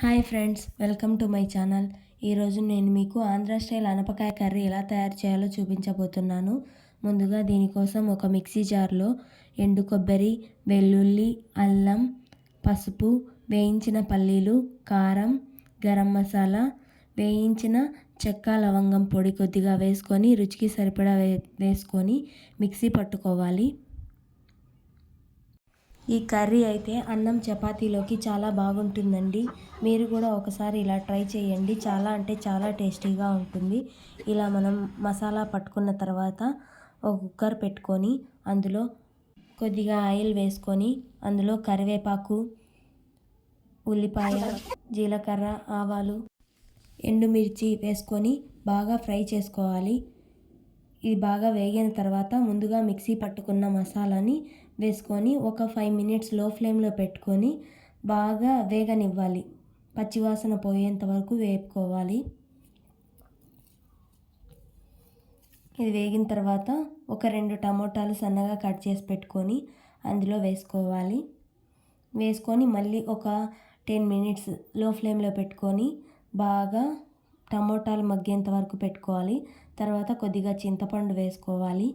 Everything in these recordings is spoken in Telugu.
Hi friends welcome to my channel. ఈరోజు నేను మీకు ఆంధ్ర స్టైల్ అనపకాయ కర్రీ ఎలా తయారు చేయాలో చూపించబోతున్నాను. ముందుగా దీనికోసం ఒక మిక్సీ జార్లో ఎండు కొబ్బరి వెల్లుల్లి అల్లం పసుపు వేయించిన పల్లీలు కారం గరం మసాలా వేయించిన చెక్క లవంగం పొడి కొద్దిగా వేసుకొని రుచికి సరిపడా వే వేసుకొని మిక్సీ పట్టుకోవాలి. ఈ కర్రీ అయితే అన్నం చపాతీలోకి చాలా బాగుంటుందండి. మీరు కూడా ఒకసారి ఇలా ట్రై చేయండి. చాలా అంటే చాలా టేస్టీగా ఉంటుంది. ఇలా మనం మసాలా పట్టుకున్న తర్వాత ఒక కుక్కర్ పెట్టుకొని అందులో కొద్దిగా ఆయిల్ వేసుకొని అందులో కరివేపాకు ఉల్లిపాయ జీలకర్ర ఆవాలు ఎండుమిర్చి వేసుకొని బాగా ఫ్రై చేసుకోవాలి. ఇది బాగా వేగిన తర్వాత ముందుగా మిక్సీ పట్టుకున్న మసాలాని వేసుకొని ఒక ఫైవ్ మినిట్స్లో ఫ్లేమ్లో పెట్టుకొని బాగా వేగనివ్వాలి. పచ్చివాసన పోయేంత వరకు వేపుకోవాలి. ఇది వేగిన తర్వాత ఒక రెండు టమోటాలు సన్నగా కట్ చేసి పెట్టుకొని అందులో వేసుకోవాలి. వేసుకొని మళ్ళీ ఒక టెన్ మినిట్స్లో ఫ్లేమ్లో పెట్టుకొని బాగా టమోటాలు మగ్గేంత వరకు పెట్టుకోవాలి. తర్వాత కొద్దిగా చింతపండు వేసుకోవాలి.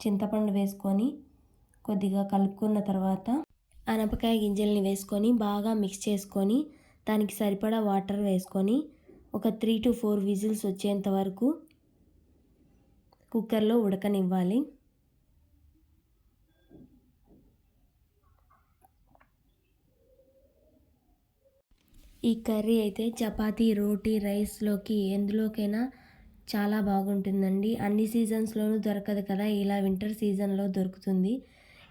చింతపండు వేసుకొని కొద్దిగా కలుపుకున్న తర్వాత అనపకాయ గింజల్ని వేసుకొని బాగా మిక్స్ చేసుకొని దానికి సరిపడా వాటర్ వేసుకొని ఒక త్రీ టు ఫోర్ విజిల్స్ వచ్చేంత వరకు కుక్కర్లో ఉడకనివ్వాలి. ఈ కర్రీ అయితే చపాతీ రోటీ రైస్లోకి ఎందులోకైనా చాలా బాగుంటుందండి. అన్ని సీజన్స్లోనూ దొరకదు కదా. ఇలా వింటర్ సీజన్లో దొరుకుతుంది.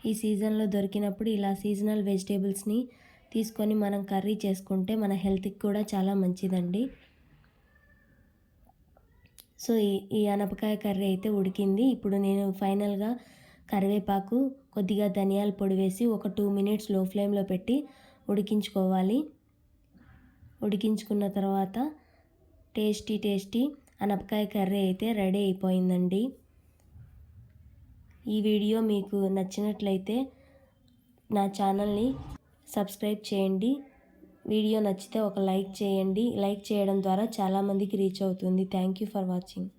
ఈ సీజన్లో దొరికినప్పుడు ఇలా సీజనల్ వెజిటేబుల్స్ని తీసుకొని మనం కర్రీ చేసుకుంటే మన హెల్త్కి కూడా చాలా మంచిదండి. సో ఈ ఈ అనపకాయ కర్రీ అయితే ఉడికింది. ఇప్పుడు నేను ఫైనల్గా కరివేపాకు కొద్దిగా ధనియాల పొడి వేసి ఒక టూ మినిట్స్లో ఫ్లేమ్లో పెట్టి ఉడికించుకోవాలి. ఉడికించుకున్న తర్వాత టేస్టీ టేస్టీ అనపకాయ కర్రీ అయితే రెడీ అయిపోయిందండి. ఈ వీడియో మీకు నచ్చినట్లయితే నా ఛానల్ని సబ్స్క్రైబ్ చేయండి. వీడియో నచ్చితే ఒక లైక్ చేయండి. లైక్ చేయడం ద్వారా చాలామందికి రీచ్ అవుతుంది. Thank you for watching.